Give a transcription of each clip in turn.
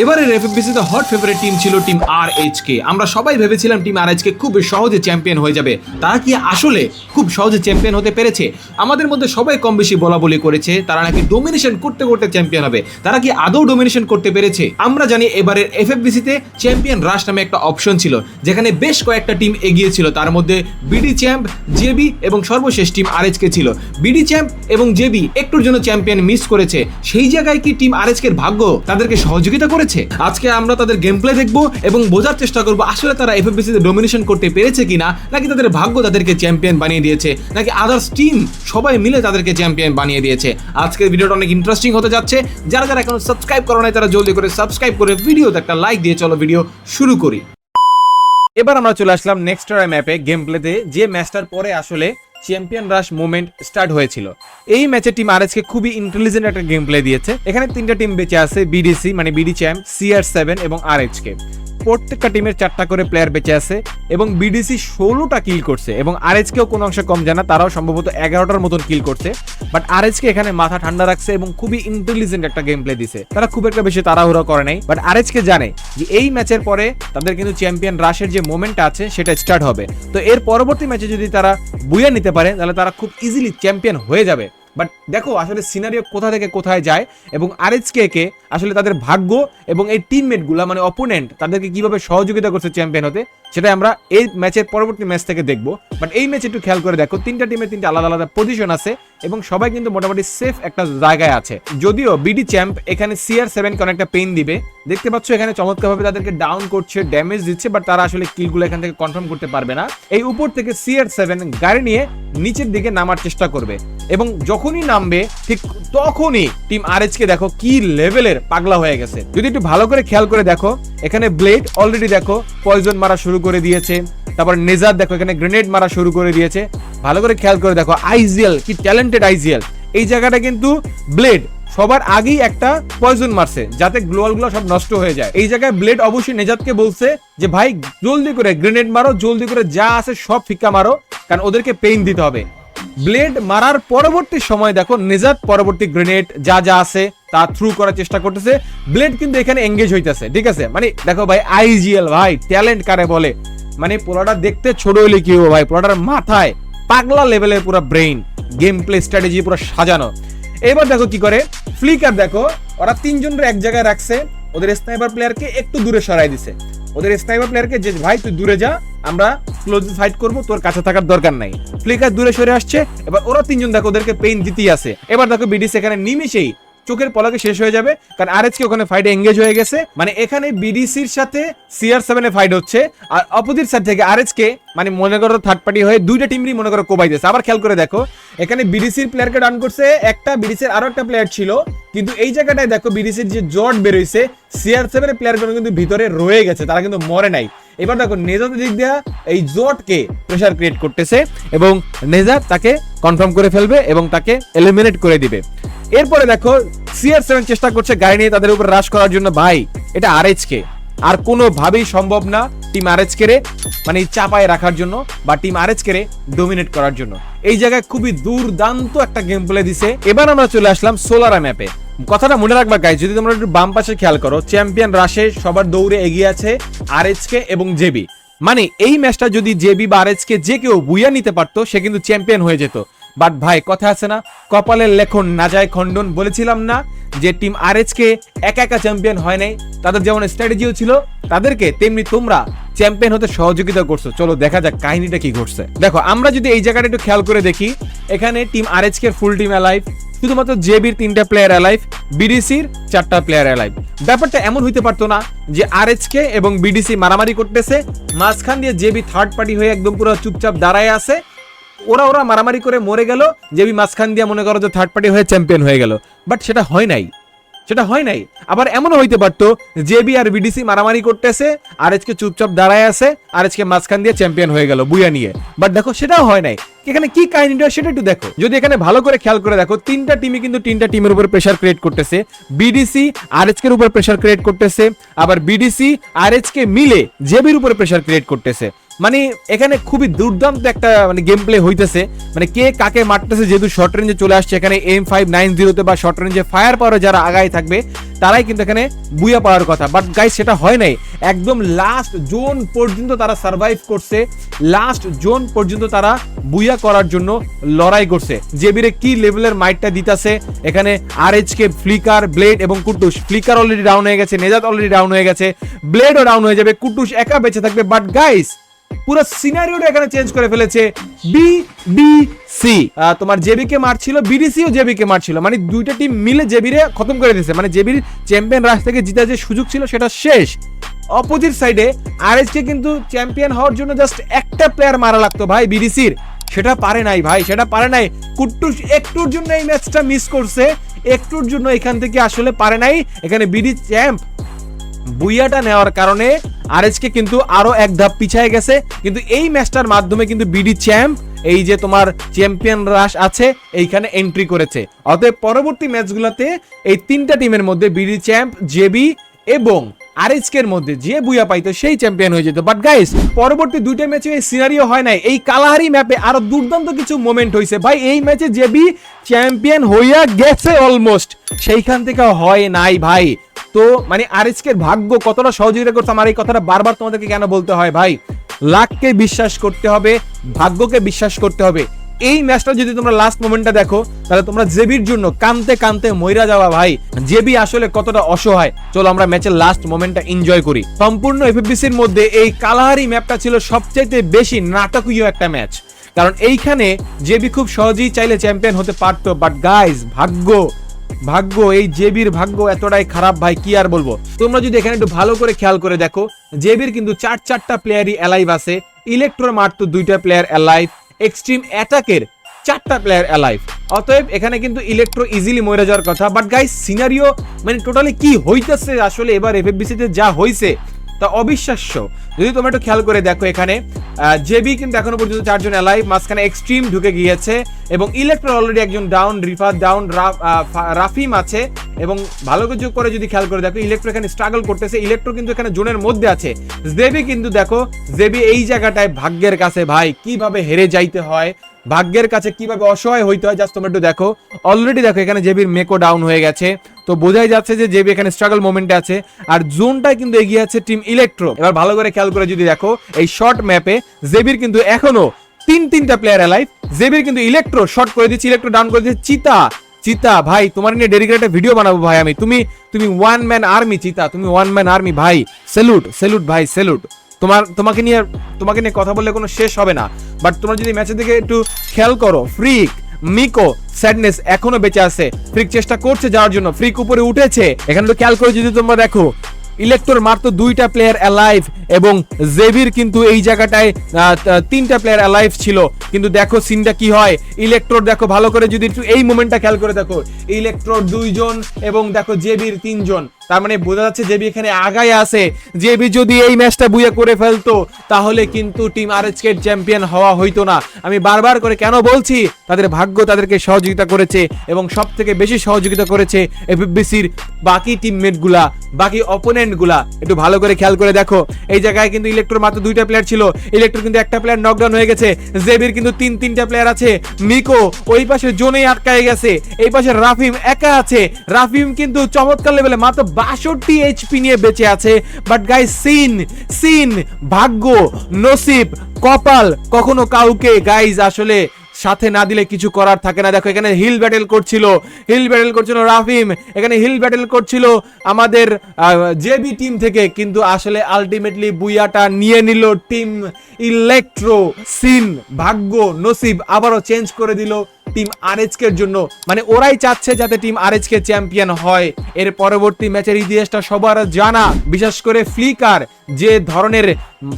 এবারের এফএফবিসিতে hot favourite team ছিল টিম আর কে আমরা সবাই ভেবেছিলাম টিম আর কে খুব সহজে চ্যাম্পিয়ন হয়ে যাবে। তারা কি আসলে খুব সহজে চ্যাম্পিয়ন হতে পেরেছে? আমাদের মধ্যে সবাই কম বেশি বলা বলি করেছে, তারা নাকি ডোমিনেশন করতে করতে চ্যাম্পিয়ন হবে। তারা কি আদৌ ডোমিনেশন করতে পেরেছে? আমরা জানি এবারের এফএফবিসিতে চ্যাম্পিয়ন রাশ নামে একটা অপশন ছিল, যেখানে বেশ কয়েকটা টিম এগিয়ে ছিল। তার মধ্যে বিডি চ্যাম্প জেবি এবং সর্বশেষ টিম আর কে ছিল। বিডি চ্যাম্প এবং জেবি একটুর জন্য চ্যাম্পিয়ন মিস করেছে। সেই জায়গায় কি টিম আর এর ভাগ্য তাদেরকে সহযোগিতা করেছে। আজকে আমরা তাদের গেম প্লে দেখব এবং বোঝার চেষ্টা করব আসলে তারা এফএফবিসিতে ডোমিনেশন করতে পেরেছে কিনা, নাকি তাদের ভাগ্য তাদেরকে চ্যাম্পিয়ন বানিয়ে দিয়েছে, নাকি আদার্স টিম সবাই মিলে তাদেরকে চ্যাম্পিয়ন বানিয়ে দিয়েছে। আজকের ভিডিওটা অনেক ইন্টারেস্টিং হতে যাচ্ছে। যারা যারা এখনও সাবস্ক্রাইব করো নাই, তারা জলদি করে সাবস্ক্রাইব করে ভিডিওতে একটা লাইক দিয়ে চলো ভিডিও শুরু করি। এবার আমরা চলে আসলাম নেক্সট ম্যাপে গেম প্লেতে যে ম্যাচটার পরে আসলে চ্যাম্পিয়ন রাশ মুভমেন্ট স্টার্ট হয়েছিল। এই ম্যাচে টিম আর এসকে খুবই ইন্টেলিজেন্ট একটা গেম প্লে দিয়েছে। এখানে তিনটা টিম বেঁচে আছে বিডিসি মানে বিডি চ্যাম্প সিআর সেভেন এবং আর কে প্রত্যেকটা টিমের চারটা করে প্লেয়ার বেঁচে আছে এবং বিডিসি ষোলোটা কিল করছে এবং আর কেও কোনো অংশে কম জানা তারাও সম্ভবত এগারোটার মতন কিল করছে। বাট আর কে এখানে মাথা ঠান্ডা রাখছে এবং খুবই ইন্টেলিজেন্ট একটা গেম প্লে দিছে। তারা খুব একটা বেশি তাড়াহুড়া করে নাই বাট আর কে জানে যে এই ম্যাচের পরে তাদের কিন্তু চ্যাম্পিয়ন রাশের যে মোমেন্টটা আছে, সেটা স্টার্ট হবে। তো এর পরবর্তী ম্যাচে যদি তারা বুয়া নিতে পারে, তাহলে তারা খুব ইজিলি চ্যাম্পিয়ন হয়ে যাবে। বাট দেখো, আসলে সিনারিও কোথা থেকে কোথায় যায় এবং আরএচকে কে আসলে তাদের ভাগ্য এবং এই টিমমেটগুলো মানে অপোনেন্ট তাদেরকে কীভাবে সহযোগিতা করছে চ্যাম্পিয়ন হতে সেটা আমরা এই ম্যাচের পরবর্তী ম্যাচ থেকে দেখব। বাট এই ম্যাচে একটু খেয়াল করে দেখো, তিনটা টিমের তিনটা আলাদা আলাদা পজিশন আছে এবং সবাই কিন্তু মোটামুটি সেফ একটা জায়গায় আছে। যদিও বিডি চ্যাম্প এখানে সিআর সেভেন অনেকটা পেইন দিবে, দেখতে পাচ্ছ এখানে চমৎকারভাবে তাদেরকে ডাউন করছে ড্যামেজ দিচ্ছে বাট তারা আসলে কিলগুলো এখান থেকে কনফার্ম করতে পারবে না। এই উপর থেকে সিআর সেভেন গাড়ি নিয়ে নিচের দিকে নামার চেষ্টা করবে এবং যখনই নামবে, ঠিক তখনই টিম আর কে দেখো কি লেভেলের পাগলা হয়ে গেছে। যদি একটু ভালো করে খেয়াল করে দেখো, এখানে ব্লেড অলরেডি দেখো পয়জন মারা শুরু করে দিয়েছে। তারপর নেজার দেখো, এখানে গ্রেনেড মারা শুরু করে দিয়েছে। ভালো করে খেয়াল করে দেখো, আইজিএল, কি ট্যালেন্টেড আইজিএল। এই জায়গাটা কিন্তু ব্লেড সবার আগেই একটা পয়জন মারছে, যাতে গ্লোয়ালগুলো সব নষ্ট হয়ে যায়। এই জায়গায় ব্লেড অবশ্যই নেজাতকে বলছে যে, ভাই, জলদি করে গ্রেনেড মারো, জলদি করে যা আছে সব ফিক্কা মারো, কারণ ওদেরকে পেইন দিতে হবে। ব্লেড মারার পরবর্তী সময় দেখো, নেজাদ পরবর্তী গ্রেনেড যা যা আছে তা থ্রু করার চেষ্টা করতেছে। ব্লেড কিন্তু এখানে এঙ্গেজ হইতেছে, ঠিক আছে? মানে দেখো ভাই আইজিএল ভাই ট্যালেন্ট কারে বলে? মানে পোলাটা দেখতে ছোট হলে কি হবে ভাই? পোলাটার মাথায় পাগলা লেভেলের পুরো ব্রেইন গেম প্লে স্ট্র্যাটেজি পুরো সাজানো। এবার দেখো কি করে? ফ্লিকার দেখো, ওরা তিনজনের এক জায়গায় রাখছে, ওদের স্নাইপার প্লেয়ারকে একটু দূরে সরাই দিছে। ওদের স্নাইপার প্লেয়ারকে যে, ভাই, তুই দূরে যা, আমরা ক্লোজ ফাইট করব, তোর কাছে থাকার দরকার নাই। ফ্লিকার দূরে সরে আসছে, এবার ওরা তিনজন দেখো ওদেরকে পেইন দিতেই আছে। এবার দেখো বিডিস এখানে নিমিশেই চোখের পলাকে শেষ হয়ে যাবে। কারণ আর কে ওখানে ফাইটে এঙ্গেজ হয়ে গেছে। মানে এখানে বিডিসির সাথে সিআর সেভেন ফাইট হচ্ছে। আর অপোজিট সাইড থেকে আর কে মানে মনে করো থার্ড পার্টি হয়ে দুইটা টিমই মনে করো কোবাইতেছে আবার খেয়াল করে দেখো, এখানে বিডিসির প্লেয়ারকে ডান করছে। একটা বিডিসির আরও একটা প্লেয়ার ছিল। কিন্তু এই জায়গাটায় দেখো বিডিসির যে জট বেরোইছে সিআর সেভেনের প্লেয়ারগুলো কিন্তু ভিতরে রয়ে গেছে। তারা কিন্তু মরে নাই। এবার দেখো নেজাতের দিক দিয়ে এই জটকে প্রেশার ক্রিয়েট করতেছে এবং নেজাত তাকে কনফার্ম করে ফেলবে এবং তাকে এলিমিনেট করে দিবে। এরপরে দেখো সিআর সেভেন চেষ্টা করছে গাড়ি নিয়ে তাদের উপর হ্রাস করার জন্য। ভাই, এটা আর কে আর কোনোভাবেই সম্ভব না টিম আর কে রে মানে চাপায় রাখার জন্য বা টিম আর কে রে ডোমিনেট করার জন্য। এই জায়গায় খুবই দুর্দান্ত একটা গেম প্লে দিছে। এবার আমরা চলে আসলাম সোলারা ম্যাপে কথাটা মনে রাখবা গাই যদি তোমরা একটু বাম পাশে খেয়াল করো চ্যাম্পিয়ন রাশে সবার দৌড়ে এগিয়ে আছে আর কে এবং জেবি মানে এই ম্যাচটা যদি জেবি বা আর কে যে কেউ বুইয়া নিতে পারতো, সে কিন্তু চ্যাম্পিয়ন হয়ে যেত। বাট ভাই, কথা আছে না? কপালের লেখন না যায় খণ্ডন। বলেছিলাম না যে টিম আর কে একা একা চ্যাম্পিয়ন হয় নাই। তাদের যেমন স্ট্র্যাটেজিও ছিল, তাদেরকে তেমনি তোমরা চ্যাম্পিয়ন হতে সহযোগিতা করছ। চলো দেখা যাক কাহিনীটা কি ঘটছে। দেখো, আমরা যদি এই জায়গাটা একটু খেয়াল করে দেখি, এখানে team R K full team alive শুধুমাত্র জেবির তিনটা প্লেয়ার অ্যালাইভ বিডিসির চারটা প্লেয়ার অ্যালাইভ ব্যাপারটা এমন হইতে পারতো না যে আর কে এবং বিডিসি মারামারি করতেছে, মাঝখান দিয়ে জেবি থার্ড পার্টি হয়ে একদম পুরো চুপচাপ দাঁড়ায় আছে। ওরা ওরা মারামারি করে মরে গেল, জেবি মাঝখান দিয়ে মনে করো যে থার্ড পার্টি হয়ে চ্যাম্পিয়ন হয়ে গেল। বাট সেটা হয় নাই। সেটা হয় নাই। আবার এমনও হইতে পারতো, জেবি আর বিডিসি মারামারি করতেছে আর আজকে চুপচাপ দাঁড়ায় আছে আর আজকে মাঝখান দিয়ে চ্যাম্পিয়ন হয়ে গেল বুয়া নিয়ে। বাট দেখো, সেটাও হয় নাই। এখানে কি কাহিনীটা সেটা একটু দেখো। যদি এখানে ভালো করে খেয়াল করে দেখো, তিনটা টিমই কিন্তু তিনটা টিমের উপর প্রেশার ক্রিয়েট করতেছে। বিডিসি আর এর উপর প্রেশার ক্রিয়েট করতেছে, আবার বিডিসি আর কে মিলে জেবির উপর প্রেশার ক্রিয়েট করতেছে। মানে এখানে খুবই দুর্দান্ত একটা মানে গেম প্লে হইতেছে। মানে কে কাকে মারতেছে, যেহেতু শর্ট রেঞ্জে চলে আসছে, এখানে এম ফাইভ নাইন জিরোতে বা শর্ট রেঞ্জে ফায়ার পাওয়ারে যারা আগায় থাকবে, তারাই কিন্তু এখানে বুয়া পাওয়ার কথা। বাট গাইস সেটা হয় নাই। একদম লাস্ট জোন পর্যন্ত তারা সার্ভাইভ করছে। লাস্ট জোন পর্যন্ত তারা বুয়া করার জন্য লড়াই করছে। জেবিরে কি লেভেলের মাইটটা দিতেছে, এখানে আর কে ফ্লিকার ব্লেড এবং কুটুস ফ্লিকার অলরেডি ডাউন হয়ে গেছে নেজাত অলরেডি ডাউন হয়ে গেছে ব্লেডও ডাউন হয়ে যাবে কুটুস একা বেঁচে থাকবে। বাট গাইস পুরো সিনারিওটা এখানে চেঞ্জ করে ফেলেছে বি ডি সি তোমার জেবি কে মারছিল বিডিসি ও জেবি কে মারছিল। মানে দুইটা টিম মিলে জেবিরে খতম করে দিয়েছে। মানে জেবির চ্যাম্পিয়ন রাশ থেকে জিতার যে সুযোগ ছিল সেটা শেষ। অপোজিট সাইডে আরএস কে কিন্তু চ্যাম্পিয়ন হওয়ার জন্য জাস্ট একটা প্লেয়ার মারা লাগতো ভাই বিডিসির সেটা পারে নাই ভাই, সেটা পারে নাই। কুট্টুস একটুর জন্য এই ম্যাচটা মিস করছে, একটুর জন্য এখান থেকে আসলে পারে নাই। এখানে বিডি চ্যাম্প বুইয়াটা নেওয়ার কারণে আরএসকে কিন্তু আরও এক ধাপ পিছায় গেছে। কিন্তু এই ম্যাচটার মাধ্যমে কিন্তু বিডি চ্যাম্প এই যে তোমার চ্যাম্পিয়ন রাশ আছে, এইখানে এন্ট্রি করেছে। অতএব পরবর্তী ম্যাচগুলোতে এই তিনটা টিমের মধ্যে বিডি চ্যাম্প জেবি এবং আরএসকে মধ্যে, যে বুয়া পাইতো সেই চ্যাম্পিয়ন হয়ে যেত। বাট গাইস পরবর্তী দুইটা ম্যাচে এই সিনারিও হয় নাই। এই কালাহারি ম্যাপে আরও দুর্দান্ত কিছু মোমেন্ট হয়েছে ভাই, এই ম্যাচে জেবি চ্যাম্পিয়ন হইয়া গেছে অলমোস্ট সেইখান থেকে হয় নাই ভাই। তো মানে আরএসকের ভাগ্য কতটা সহযোগিতা করছে আমার এই কথাটা বারবার তোমাদেরকে কেন বলতে হয় ভাই? লাককে বিশ্বাস করতে হবে, ভাগ্যকে বিশ্বাস করতে হবে। এই ম্যাচটা যদি তোমরা লাস্ট মোমেন্টটা দেখো, তাহলে তোমরা জেবির জন্য কানতে কানতে মইরা যাওয়া ভাই। জেবি আসলে কতটা অসহায়। চলো আমরা ম্যাচের লাস্ট মোমেন্টটা এনজয় করি। সম্পূর্ণ এফএফবিসির মধ্যে এই কালাহারি ম্যাপটা ছিল সবচাইতে বেশি নাটকীয় একটা ম্যাচ কারণ এইখানে জেবি খুব সহজেই চাইলে চ্যাম্পিয়ন হতে পারতো বাট গাইজ ভাগ্য ভাগ্য, এই জেবির ভাগ্য এতটাই খারাপ ভাই, কি আর বলব? তোমরা যদি এখানে একটু ভালো করে খেয়াল করে দেখো, জেবির কিন্তু চার চারটা প্লেয়ারই অ্যালাইভ আছে। ইলেকট্রোর মারতো দুইটা প্লেয়ার অ্যালাইভ এক্সট্রিম অ্যাটাকের চারটা প্লেয়ার অ্যালাইভ অতএব এখানে কিন্তু ইলেকট্রো ইজিলি মরে যাওয়ার কথা। বাট গাইস সিনারিও মানে টোটালি কি হইতেছে? আসলে এবার এফএফবিসিতে যা হইছে তা অবিশ্বাস্য। যদি তোমরা একটু খেয়াল করে দেখো এখানে জেবি কিন্তু এখনও পর্যন্ত চারজন অ্যালাইভ মাঝখানে এক্সট্রিম ঢুকে গিয়েছে এবং ইলেকট্রো অলরেডি একজন ডাউন রিফার ডাউন রাফিম আছে এবং ভালো কিছু করে যদি খেয়াল করে দেখো ইলেকট্রো এখানে স্ট্রাগল করতেছে ইলেকট্রো কিন্তু এখানে জোনের মধ্যে আছে। জেবি কিন্তু দেখো জেবি এই জায়গাটায় ভাগ্যের কাছে, ভাই, কীভাবে হেরে যাইতে হয় ভাগ্যের কাছে কীভাবে অসহায় হইতে হয় জাস্ট তোমরা একটু দেখো। অলরেডি দেখো, এখানে জেবির মেকো ডাউন হয়ে গেছে। তো বোঝাই যাচ্ছে যে জেবি এখানে স্ট্রাগল মোমেন্টে আছে। আর জোনটায় কিন্তু এগিয়ে আছে টিম ইলেকট্রো এবার ভালো করে খেয়াল করে যদি দেখো, এই শর্ট ম্যাপে জেবির কিন্তু এখনও তিন তিনটা প্লেয়ার অ্যালাইভ জেবির কিন্তু ইলেকট্রো শর্ট করে দিচ্ছে ইলেকট্রো ডাউন করে দিচ্ছে। চিতা চিতা, ভাই, তোমার নিয়ে ডেডিকেট একটা ভিডিও বানাবো ভাই আমি। তুমি তুমি ওয়ান ম্যান আর্মি চিতা, তুমি ওয়ান ম্যান আর্মি ভাই। সেলুট সেলুট ভাই সেলুট তোমার, তোমাকে নিয়ে তোমাকে নিয়ে কথা বললে কোনো শেষ হবে না। বাট তোমরা যদি ম্যাচের দিকে একটু খেয়াল করো ফ্রিক মিকো স্যাডনেস এখনও বেঁচে আছে। ফ্রিক চেষ্টা করছে যাওয়ার জন্য। ফ্রিক উপরে উঠেছে। এখানে তো খেয়াল করে যদি তোমরা দেখো ইলেকট্রোর মাত্র দুইটা প্লেয়ার অ্যালাইভ এবং জেভির কিন্তু এই জায়গাটায় তিনটা প্লেয়ার অ্যালাইভ ছিল। কিন্তু দেখো সিনটা কি হয়? ইলেকট্রোর দেখো ভালো করে যদি একটু এই মোমেন্টটা খেয়াল করে দেখো। ইলেকট্রোর দুইজন এবং দেখো জেভির তিনজন। তার মানে বোঝা যাচ্ছে জেবি এখানে আগায় আছে। জেবি যদি এই ম্যাচটা বুয়ে করে ফেলতো, তাহলে কিন্তু টিম আরএচকে চ্যাম্পিয়ন হওয়া হইতো না। আমি বারবার করে কেন বলছি, তাদের ভাগ্য তাদেরকে সহযোগিতা করেছে এবং সব থেকে বেশি সহযোগিতা করেছে এফবিসির বাকি টিমমেটগুলা বাকি অপোনেন্টগুলা একটু ভালো করে খেয়াল করে দেখো। এই জায়গায় কিন্তু ইলেকট্রোর মাত্র দুইটা প্লেয়ার ছিল। ইলেকট্রো কিন্তু একটা প্লেয়ার নকডাউন হয়ে গেছে। জেবির কিন্তু তিন, তিনটা প্লেয়ার আছে। মিকো ওই পাশে জোনেই আটকায় গেছে। এই পাশে রাফিম একা আছে। রাফিম কিন্তু চমৎকার লেভেলে মাত্র বাষট্টি এইচপি নিয়ে বেঁচে আছে। বাট গাই সিন সিন ভাগ্য, নসিব, কপাল, কখনো কাউকে গাইজ আসলে সাথে না দিলে কিছু করার থাকে না। দেখো, এখানে হিল ব্যাটেল করছিল। হিল ব্যাটেল করছিল রাফিম, এখানে হিল ব্যাটেল করছিল আমাদের জেবি টিম থেকে। কিন্তু আসলে আলটিমেটলি বুইয়াটা নিয়ে নিল টিম ইলেকট্রো সিন ভাগ্য, নসিব, আবারও চেঞ্জ করে দিল। টিম আরএচকের জন্য। মানে ওরাই চাচ্ছে যাতে টিম আরএচকে চ্যাম্পিয়ন হয়। এর পরবর্তী ম্যাচের ইতিহাসটা সবার জানা। বিশেষ করে ফ্লিকার যে ধরনের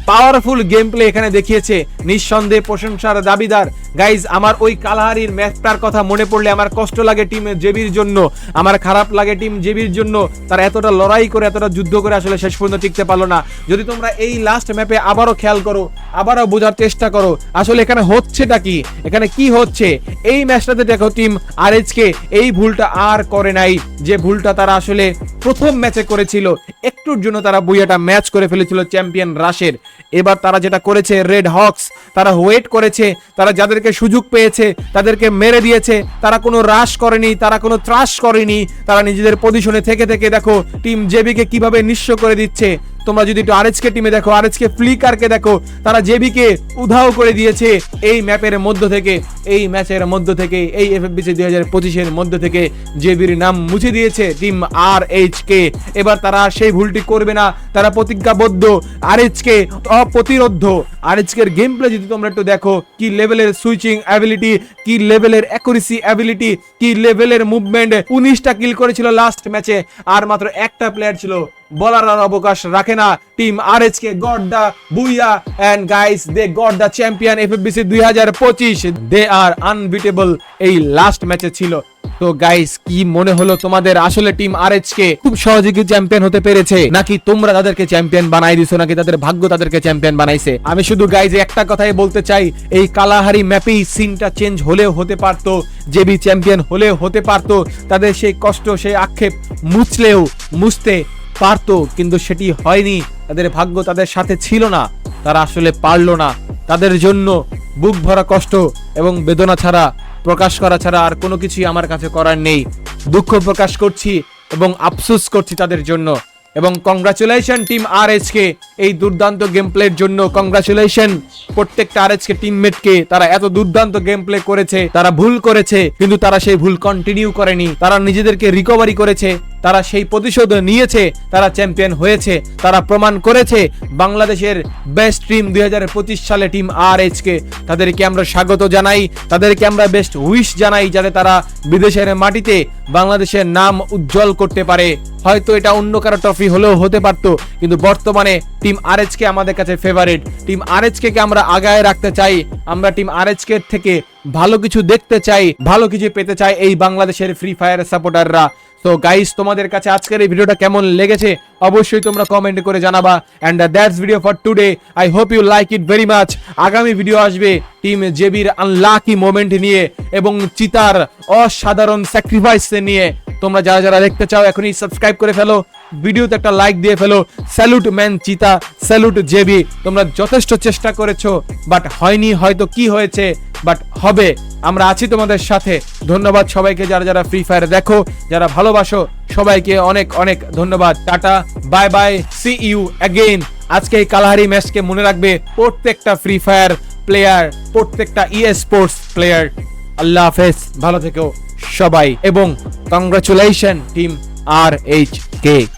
পাওয়ারফুল গেম প্লে এখানে দেখিয়েছে, নিঃসন্দেহে প্রশংসার দাবিদার। গাইজ আমার ওই কালাহারির ম্যাচটার কথা মনে পড়লে আমার কষ্ট লাগে টিম জেবির জন্য, আমার খারাপ লাগে টিম জেবির জন্য। তারা এতটা লড়াই করে, এতটা যুদ্ধ করে আসলে শেষ পর্যন্ত টিকতে পারল না। যদি তোমরা এই লাস্ট ম্যাপে আবারও খেয়াল করো, আবারও বোঝার চেষ্টা করো, আসলে এখানে হচ্ছেটা কি? এখানে কি হচ্ছে? এই ম্যাচটাতে দেখো টিম আর এই ভুলটা আর করে নাই, যে ভুলটা তারা আসলে প্রথম ম্যাচে করেছিল, একটুর জন্য তারা বুইয়াটা ম্যাচ করে ফেলেছিল চ্যাম্পিয়ন রাশের। এবার তারা যেটা করেছে রেড হক্স তারা ওয়েট করেছে, তারা যাদেরকে সুযোগ পেয়েছে, তাদেরকে মেরে দিয়েছে, তারা কোনো হ্রাস করেনি, তারা কোনো ত্রাস করেনি, তারা নিজেদের পজিশনে থেকে থেকে দেখো টিম জেবিকে কীভাবে নিঃস্ব করে দিচ্ছে তোমরা যদি একটু আরএচকে টিমে দেখো আরএচকে ফ্লিকারকে দেখো, তারা জেবিকে উধাও করে দিয়েছে এই ম্যাপের মধ্য থেকে, এই ম্যাচের মধ্য থেকে, এই এফএফবিসি দুই হাজার পঁচিশের মধ্য থেকে জেবির নাম মুছে দিয়েছে টিম আর এইচ কে এবার তারা সেই ভুলটি করবে না, তারা প্রতিজ্ঞাবদ্ধ আরএচকে অপ্রতিরোধ্য আর এর গেম প্লে যদি তোমরা একটু দেখো, কি লেভেলের সুইচিং অ্যাবিলিটি কি লেভেলের অ্যাকুরেসি অ্যাবিলিটি কি লেভেলের মুভমেন্ট উনিশটা কিল করেছিল লাস্ট ম্যাচে আর মাত্র একটা প্লেয়ার ছিল বলার আর অবকাশ রাখে না। Team R H K god the booyah and guys they god the champion FFBC দুই হাজার পঁচিশ। দে আর আনবিটেবল এই লাস্ট ম্যাচে ছিল। তো গাইস কি মনে হলো তোমাদের? আসলে টিম আর এইচ কে খুব সহজে কি চ্যাম্পিয়ন হতে পেরেছে? নাকি তোমরা তাদেরকে চ্যাম্পিয়ন বানাই দিছো? নাকি তাদের ভাগ্য তাদেরকে চ্যাম্পিয়ন বানাইছে? আমি শুধু গাইজ একটা কথাই বলতে চাই, এই কালাহারি ম্যাপেই সিনটা চেঞ্জ হলেও হতে পারতো জেবি চ্যাম্পিয়ন হলেও হতে পারতো, তাদের সেই কষ্ট, সেই আক্ষেপ মুছলেও মুছতে পারতো, কিন্তু সেটি হয়নি। তাদের ভাগ্য তাদের সাথে ছিল না, তারা আসলে পারল না। তাদের জন্য বুক ভরা কষ্ট এবং বেদনা ছাড়া প্রকাশ করা ছাড়া আর কোনো কিছুই আমার কাছে করার নেই। দুঃখ প্রকাশ করছি এবং আফসোস করছি তাদের জন্য। এবং কংগ্রাচুলেশন টিম আর কে এই দুর্দান্ত গেম প্লের জন্য কংগ্রাচুলেশন প্রত্যেকটা আর কে টিমমেটকে তারা এত দুর্দান্ত গেম প্লে করেছে, তারা ভুল করেছে, কিন্তু তারা সেই ভুল কন্টিনিউ করেনি। তারা নিজেদেরকে রিকভারি করেছে, তারা সেই প্রতিশোধ নিয়েছে, তারা চ্যাম্পিয়ন হয়েছে, তারা প্রমাণ করেছে। বাংলাদেশের বেস্ট টিম দুই হাজার পঁচিশ সালে টিম আর কে তাদেরকে আমরা স্বাগত জানাই, তাদেরকে আমরা বেস্ট উইশ জানাই, যাতে তারা বিদেশের মাটিতে বাংলাদেশের নাম উজ্জ্বল করতে পারে। হয়তো এটা অন্য কারও ট্রফি হলেও হতে পারতো, কিন্তু বর্তমানে টিম আর কে আমাদের কাছে ফেভারিট টিম আর কে কে আমরা আগায় রাখতে চাই, আমরা টিম আর কে থেকে ভালো কিছু দেখতে চাই, ভালো কিছু পেতে চাই এই বাংলাদেশের ফ্রি ফায়ার সাপোর্টাররা তো গাইস তোমাদের কাছে আজকের এই ভিডিওটা কেমন লেগেছে অবশ্যই তোমরা কমেন্ট করে জানাবা। And that's video for today I hope you like it very much আগামী ভিডিও আসবে টিম জেবির আনলাকি মোমেন্ট নিয়ে এবং চিতার অসাধারণ স্যাক্রিফাইস নিয়ে। তোমরা যারা যারা দেখতে চাও, এখনই সাবস্ক্রাইব করে ফেলো। ভিডিওতে একটা লাইক দিয়ে ফেলো। স্যালুট ম্যান চিতা স্যালুট জেবি তোমরা যথেষ্ট চেষ্টা করেছ বাট হয়নি, হয়তো কি হয়েছে বাট হবে। আমরা আছি তোমাদের সাথে। ধন্যবাদ সবাইকে যারা যারা ফ্রি ফায়ার দেখো, যারা ভালোবাসো, সবাইকে অনেক অনেক ধন্যবাদ। Tata bye bye see you again আজকে এই কালাহারি ম্যাচকে মনে রাখবে প্রত্যেকটা ফ্রি ফায়ার প্লেয়ার প্রত্যেকটা ই স্পোর্টস প্লেয়ার আল্লাহ হাফেজ, ভালো থেকো সবাই। এবং congratulation team R H K